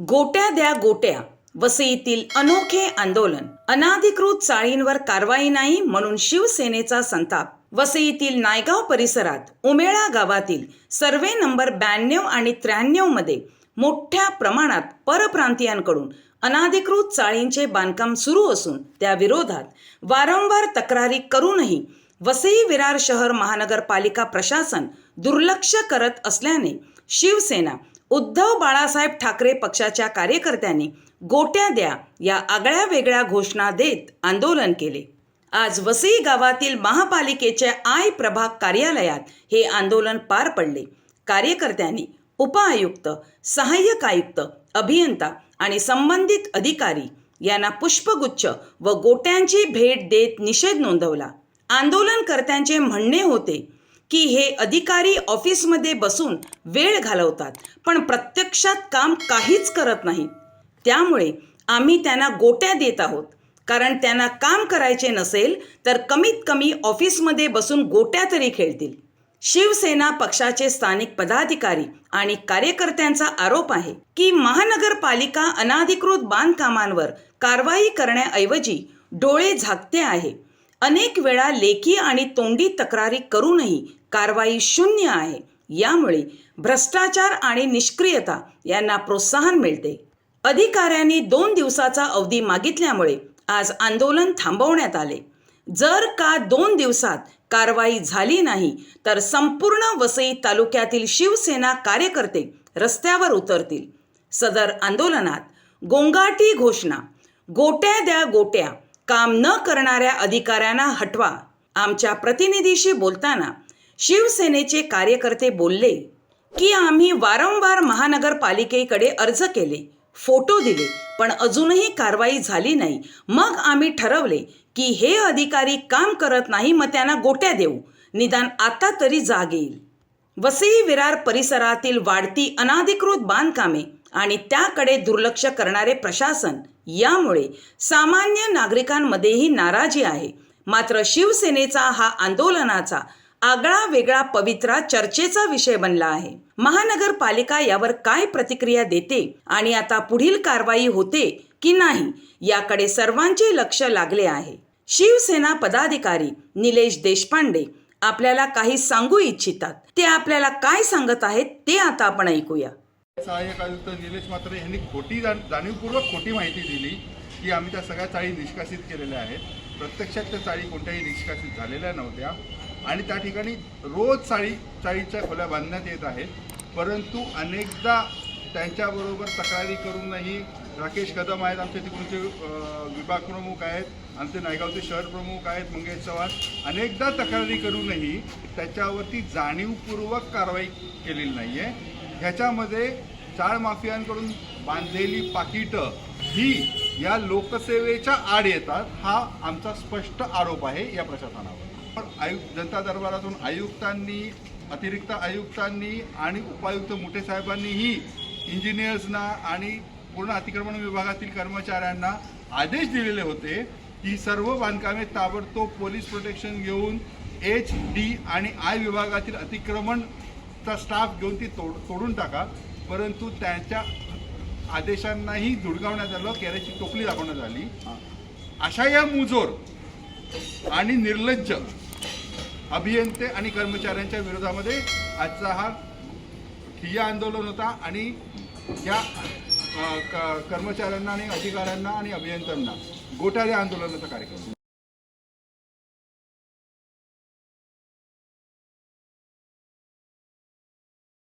गोट्या द्या गोट्या. वसईतील अनोखे आंदोलन. अनाधिकृत चाळींवर कारवाई नाही म्हणून शिवसेनेचा संताप. वसईतील नायगाव परिसरात उमेळा गावातील सर्वे नंबर ब्याण्णव आणि त्र्याण्णवमध्ये मोठ्या प्रमाणात परप्रांतीयांकडून अनाधिकृत चाळींचे बांधकाम सुरू असून त्या विरोधात वारंवार तक्रारी करूनही वसई विरार शहर महानगरपालिका प्रशासन दुर्लक्ष करत असल्याने शिवसेना उद्धव बाळासाहेब ठाकरे पक्षाच्या कार्यकर्त्यांनी गोट्या द्या या आगळ्या वेगळ्या घोषणा देत आंदोलन केले. आज वसई गावातील महापालिकेच्या आय प्रभाग कार्यालयात हे आंदोलन पार पडले. कार्यकर्त्यांनी उपआयुक्त सहाय्यक आयुक्त अभियंता आणि संबंधित अधिकारी यांना पुष्पगुच्छ व गोट्यांची भेट देत निषेध नोंदवला. आंदोलनकर्त्यांचे म्हणणे होते की हे अधिकारी ऑफिसमध्ये बसून वेळ घालवतात पण प्रत्यक्षात काम काहीच करत नाहीत त्यामुळे आम्ही त्यांना गोट्या देत आहोत. कारण त्यांना काम करायचे नसेल तर कमीत कमी ऑफिसमध्ये बसून गोट्या तरी खेळतील. शिवसेना पक्षाचे स्थानिक पदाधिकारी आणि कार्यकर्त्यांचा आरोप आहे की महानगरपालिका अनाधिकृत बांधकामांवर कारवाई करण्याऐवजी डोळे झाकते आहे. अनेक वेळा लेखी आणि तोंडी तक्रारी करूनही कारवाई शून्य आहे. यामुळे भ्रष्टाचार आणि निष्क्रियता यांना प्रोत्साहन मिळते. अधिकाऱ्यांनी दोन दिवसाचा अवधी मागितल्यामुळे आज आंदोलन थांबवण्यात आले. जर का दोन दिवसात कारवाई झाली नाही तर संपूर्ण वसई तालुक्यातील शिवसेना कार्यकर्ते रस्त्यावर उतरतील. सदर आंदोलनात गोंगाटी घोषणा गोट्या द्या गोट्या काम न करणाऱ्या अधिकाऱ्यांना हटवा. आमच्या प्रतिनिधीशी बोलताना शिवसेनेचे कार्यकर्ते बोलले की आम्ही वारंवार महानगरपालिकेकडे अर्ज केले फोटो दिले पण अजूनही कारवाई झाली नाही. मग आम्ही ठरवले की हे अधिकारी काम करत नाही मग त्यांना गोट्या देऊ. निदान आता तरी जाग येईल. वसई विरार परिसरातील वाढती अनाधिकृत बांधकामे आणि त्याकडे दुर्लक्ष करणारे प्रशासन यामुळे सामान्य नागरिकांमध्येही नाराजी आहे. मात्र शिवसेनेचा हा आंदोलनाचा आगळा वेगळा पवित्रा चर्चेचा विषय बनला आहे. महानगरपालिका यावर काय प्रतिक्रिया देते आणि आता पुढील कारवाई होते की नाही याकडे सर्वांचे लक्ष लागले आहे. शिवसेना पदाधिकारी निलेश देशपांडे आपल्याला काही सांगू इच्छितात. ते आपल्याला काय सांगत आहेत ते आता आपण ऐकूया. सहाय्यक आयुक्त निलेश मात्रे यांनी खोटी जाण- जाणीवपूर्वक खोटी माहिती दिली की आम्ही त्या सगळ्या चाळी निष्कासित केलेल्या आहेत. प्रत्यक्षात त्या चाळी कोणत्याही निष्कासित झालेल्या नव्हत्या. आणि त्या ठिकाणी रोज चाळी चाळीच्या खोल्या बांधण्यात येत आहेत. परंतु अनेकदा त्यांच्याबरोबर तक्रारी करूनही राकेश कदम आहेत आमचे तिकडूनचे विभाग प्रमुख आहेत आमचे नायगावचे शहर प्रमुख आहेत मंगेश चव्हाण. अनेकदा तक्रारी करूनही त्याच्यावरती जाणीवपूर्वक कारवाई केलेली नाही आहे ह्याच्यामध्ये चाळ माफियांकडून बांधलेली पाकिटं ही या लोकसेवेच्या आड येतात हा आमचा स्पष्ट आरोप आहे या प्रशासनावर. पण आयुक्त जनता दरबारातून आयुक्तांनी अतिरिक्त आयुक्तांनी आणि उपायुक्त मुठे साहेबांनीही इंजिनियर्सना आणि पूर्ण अतिक्रमण विभागातील कर्मचाऱ्यांना आदेश दिलेले होते की सर्व बांधकामे ताबडतोब पोलीस प्रोटेक्शन घेऊन एच डी आणि आय विभागातील अतिक्रमण अतिक्रमणचा स्टाफ घेऊन ती तोड तोडून टाका. परंतु त्यांच्या आदेशांनाही धुडकावण्यात आलं केऱ्याची टोपली दाखवण्यात आली. अशा या मुजोर आणि निर्लज्ज अभियंते आणि कर्मचाऱ्यांच्या विरोधामध्ये आजचा हा ठिय्या आंदोलन होता आणि या कर्मचाऱ्यांना आणि अधिकाऱ्यांना आणि अभियंत्यांना गोटाळे आंदोलनाचा कार्यक्रम.